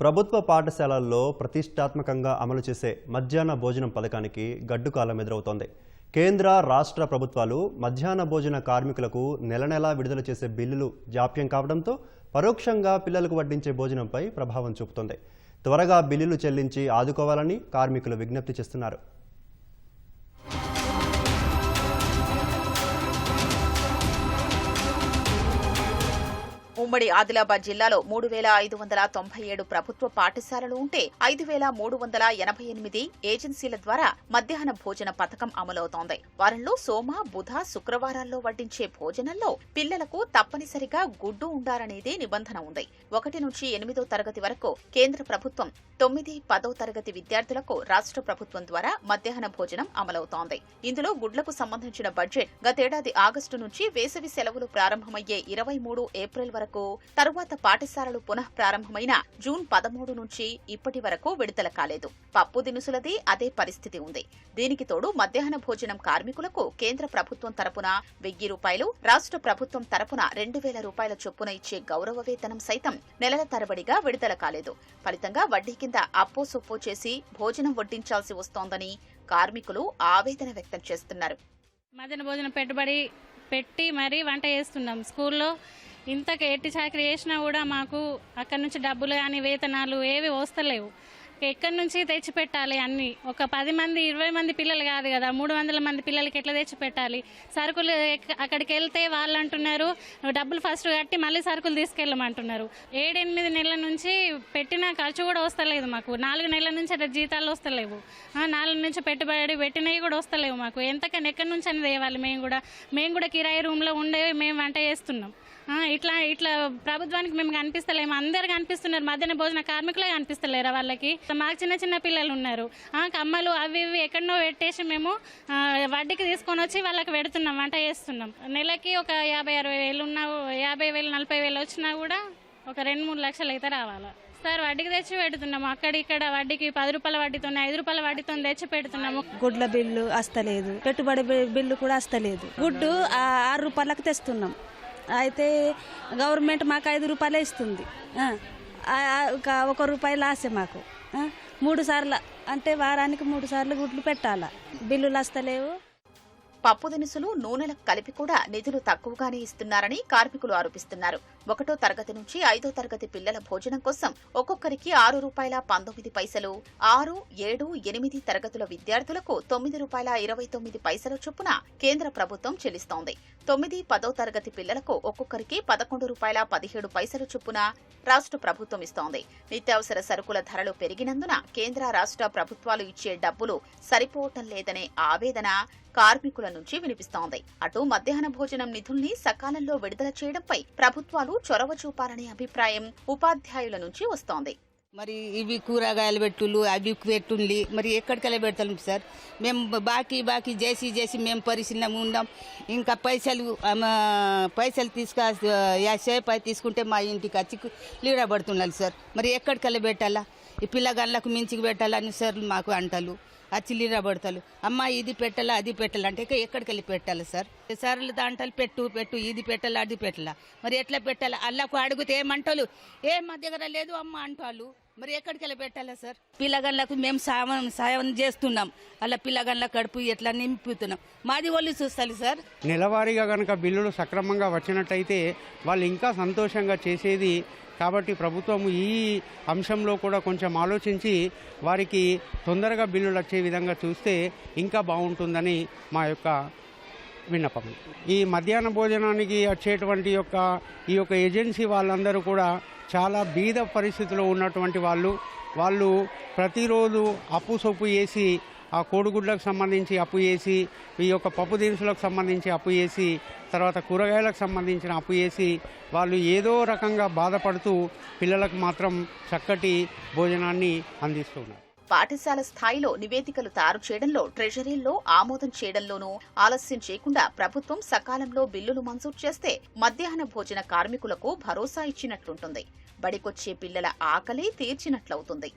ప్రభుత్వ పాఠశాలల్లో ప్రతిష్టాత్మకంగా అమలు చేసే మధ్యాహ్న భోజనం పథకానికి గడ్డుకాలం ఎదురవుతోంది. కేంద్ర రాష్ట్ర ప్రభుత్వాలు మధ్యాహ్న భోజన కార్మికులకు నెల నెలా విడుదల చేసే బిల్లులు జాప్యం కావడంతో పరోక్షంగా పిల్లలకు వడ్డించే భోజనంపై ప్రభావం చూపుతోంది. త్వరగా బిల్లులు చెల్లించి ఆదుకోవాలని కార్మికులు విజ్ఞప్తి చేస్తున్నారు. ఉమ్మడి ఆదిలాబాద్ జిల్లాలో మూడు వేల ఐదు వందల తొంభై ఏడు ప్రభుత్వ పాఠశాలలు ఉంటే ఐదు వేల మూడు వందల ఎనభై ఎనిమిది ఏజెన్సీల ద్వారా మధ్యాహ్న భోజన పథకం అమలవుతోంది. వారంలో సోమ బుధ శుక్రవారాల్లో వడ్డించే భోజనంలో పిల్లలకు తప్పనిసరిగా గుడ్డు ఉండాలనేది నిబంధన ఉంది. ఒకటి నుంచి ఎనిమిదో తరగతి వరకు కేంద్ర ప్రభుత్వం తొమ్మిది పదో తరగతి విద్యార్థులకు రాష్ట్ర ప్రభుత్వం ద్వారా మధ్యాహ్న భోజనం అమలవుతోంది. ఇందులో గుడ్లకు సంబంధించిన బడ్జెట్ గతేడాది ఆగస్టు నుంచి వేసవి సెలవులు ప్రారంభమయ్యే ఇరవై మూడు ఏప్రిల్ వరకు తరువాత పాఠశాలలు పునః ప్రారంభమైన జూన్ పదమూడు నుంచి ఇప్పటి వరకు విడుదల కాలేదు. పప్పు దినుసులది అదే పరిస్థితి ఉంది. దీనికి తోడు మధ్యాహ్న భోజనం కార్మికులకు కేంద్ర ప్రభుత్వం తరపున వెయ్యి రూపాయలు రాష్ట్ర ప్రభుత్వం తరపున రెండు వేల రూపాయల చొప్పున ఇచ్చే గౌరవ వేతనం సైతం నెలల తరబడిగా విడుదల కాలేదు. ఫలితంగా వడ్డీ కింద అప్పో సొప్పో చేసి భోజనం వడ్డించాల్సి వస్తోందని కార్మికులు ఆవేదన వ్యక్తం చేస్తున్నారు. మధ్యాహ్న భోజనం పెట్టుబడి పెట్టి మరీ వంట చేస్తున్నాం. స్కూల్లో ఇంతకు ఎట్టి చాకరీ చేసినా కూడా మాకు అక్కడి నుంచి డబ్బులు కానీ వేతనాలు ఏవి వస్తలేవు. ఎక్కడి నుంచి తెచ్చిపెట్టాలి అన్ని? ఒక పది మంది ఇరవై మంది పిల్లలు కాదు కదా. మూడు వందల మంది పిల్లలకి ఎట్లా తెచ్చి పెట్టాలి సరుకులు అక్కడికి వెళ్తే వాళ్ళు అంటున్నారు డబ్బులు ఫస్ట్ కట్టి మళ్ళీ సరుకులు తీసుకెళ్ళమంటున్నారు. ఏడెనిమిది నెలల నుంచి పెట్టిన ఖర్చు కూడా వస్తలేదు మాకు. నాలుగు నెలల నుంచి అట్లా జీతాలు వస్తలేవు. నాలుగు నుంచి పెట్టుబడి పెట్టినవి కూడా వస్తలేవు మాకు. ఎంతకన్నా ఎక్కడి నుంచి అని తేవాలి? మేము కూడా మేము కూడా కిరాయి రూమ్లో ఉండే మేము వంట చేస్తున్నాం. ఇట్లా ఇట్లా ప్రభుత్వానికి మేము కనిపిస్తలేము. అందరు కనిపిస్తున్నారు. మధ్యాహ్న భోజన కార్మికులే కనిపిస్తలేరా వాళ్ళకి? మాకు చిన్న చిన్న పిల్లలు ఉన్నారు. కమ్మలు అవి ఇవి ఎక్కడనో పెట్టేసి మేము వడ్డీకి తీసుకొని వచ్చి వాళ్ళకి పెడుతున్నాం వంట చేస్తున్నాం. నెలకి ఒక యాభై అరవై వేలు ఉన్న యాభై వేలు నలభై వేలు వచ్చినా కూడా ఒక రెండు మూడు లక్షలు అయితే రావాలి? సార్ వడ్డీకి తెచ్చి పెడుతున్నాము అక్కడ ఇక్కడ వడ్డీకి పది రూపాయల వడ్డీతో ఐదు రూపాయల వడ్డీతో తెచ్చి పెడుతున్నాము. గుడ్ల బిల్లు వస్తలేదు పెట్టుబడి బిల్లు కూడా వస్తలేదు గుడ్డు ఆరు రూపాయలకు తెస్తున్నాం. అయితే గవర్నమెంట్ మాకు ఐదు రూపాయలే ఇస్తుంది. ఒక ఒక రూపాయి లాసే మాకు. మూడు సార్లు అంటే వారానికి మూడు సార్లు గుడ్లు పెట్టాలా. బిల్లులు వస్తలేవు. పప్పు దినుసులు నూనెలకు కలిపి కూడా నిధులు తక్కువగానే ఇస్తున్నారని కార్మికులు ఆరోపిస్తున్నారు. ఒకటో తరగతి నుంచి ఐదో తరగతి పిల్లల భోజనం కోసం ఒక్కొక్కరికి ఆరు రూపాయల పంతొమ్మిది పైసలు ఆరు ఏడు ఎనిమిది తరగతుల విద్యార్థులకు తొమ్మిది రూపాయల ఇరవై తొమ్మిది పైసల చొప్పున కేంద్ర ప్రభుత్వం చెల్లిస్తోంది. తొమ్మిది పదో తరగతి పిల్లలకు ఒక్కొక్కరికి పదకొండు రూపాయల పదిహేడు పైసల చొప్పున రాష్ట్ర ప్రభుత్వం ఇస్తోంది. నిత్యావసర సరుకుల ధరలు పెరిగినందున కేంద్ర రాష్ట్ర ప్రభుత్వాలు ఇచ్చే డబ్బులు సరిపోవటం లేదనే ఆవేదన కార్మికుల నుంచి వినిపిస్తోంది. అటు మధ్యాహ్న భోజనం నిధుల్ని సకాలంలో విడుదల చేయడంపై ప్రభుత్వాలు చొరవ చూపాలనే అభిప్రాయం ఉపాధ్యాయుల నుంచి వస్తోంది. మరి ఇవి కూరగాయలు పెట్టులు అవి పెట్టుండి మరి ఎక్కడికెళ్ళి పెడతాం సార్? మేము బాకీ బాకీ చేసి చేసి మేము పరిశీలన ఉన్నాం ఇంకా పైసలు పైసలు తీసుక యాసేపు అయి తీసుకుంటే మా ఇంటికి వచ్చి లీడబడుతున్నారు సార్. మరి ఎక్కడికెళ్ళి పెట్టాలా? ఈ పిల్లగాళ్ళకు మించికి పెట్టాలని సార్ మాకు ఆ చిల్లిరా లీడబడతారు అమ్మ ఇది పెట్టాలా అది పెట్టాలా అంటే ఇక ఎక్కడికి వెళ్ళి పెట్టాలి సార్? సార్లు దాంట్లో పెట్టు పెట్టు ఇది పెట్టాలా అది పెట్టాలా. మరి ఎట్లా పెట్టాలా? అల్లకు అడిగితే ఏమంటారు ఏ మా దగ్గర లేదు అమ్మ అంటారు మరి ఎక్కడికి వెళ్ళి పెట్టాలా సార్? పిల్లగళ్ళకు మేము సాయం సాయం చేస్తున్నాం. అలా పిల్లగళ్ళ కడుపు ఎట్లా నింపుతున్నాం? మాది వాళ్ళు చూస్తారు సార్. నెలవారీగా కనుక బిల్లులు సక్రమంగా వచ్చినట్టయితే వాళ్ళు ఇంకా సంతోషంగా చేసేది కాబట్టి ప్రభుత్వం ఈ అంశంలో కూడా కొంచెం ఆలోచించి వారికి తొందరగా బిల్లులు వచ్చే విధంగా చూస్తే ఇంకా బాగుంటుందని మా యొక్క విన్నపం. ఈ మధ్యాహ్న భోజనానికి వచ్చేటువంటి యొక్క ఈ యొక్క ఏజెన్సీ వాళ్ళందరూ కూడా చాలా బీద పరిస్థితిలో ఉన్నటువంటి వాళ్ళు. వాళ్ళు ప్రతిరోజు అప్పు సొప్పు వేసి ఆ కోడిగుడ్లకు సంబంధించి అప్పు చేసి ఈ యొక్క పప్పు దినుసులకు సంబంధించి అప్పు చేసి తర్వాత కూరగాయలకు సంబంధించిన అప్పు చేసి వాళ్ళు ఏదో రకంగా బాధపడుతూ పిల్లలకు మాత్రం చక్కటి భోజనాన్ని అందిస్తున్నారు. పాఠశాల స్థాయిలో నివేదికలు తయారు చేయడంలో ట్రెజరీల్లో ఆమోదం చేయడంలోనూ ఆలస్యం చేయకుండా ప్రభుత్వం సకాలంలో బిల్లులు మంజూరు చేస్తే మధ్యాహ్న భోజన కార్మికులకు భరోసా ఇచ్చినట్లుంటుంది. బడికొచ్చే పిల్లల ఆకలి తీర్చినట్లవుతుంది.